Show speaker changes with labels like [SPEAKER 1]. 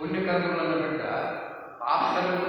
[SPEAKER 1] పుణ్యకర్మలను బిడ్డ పాపకర్మలు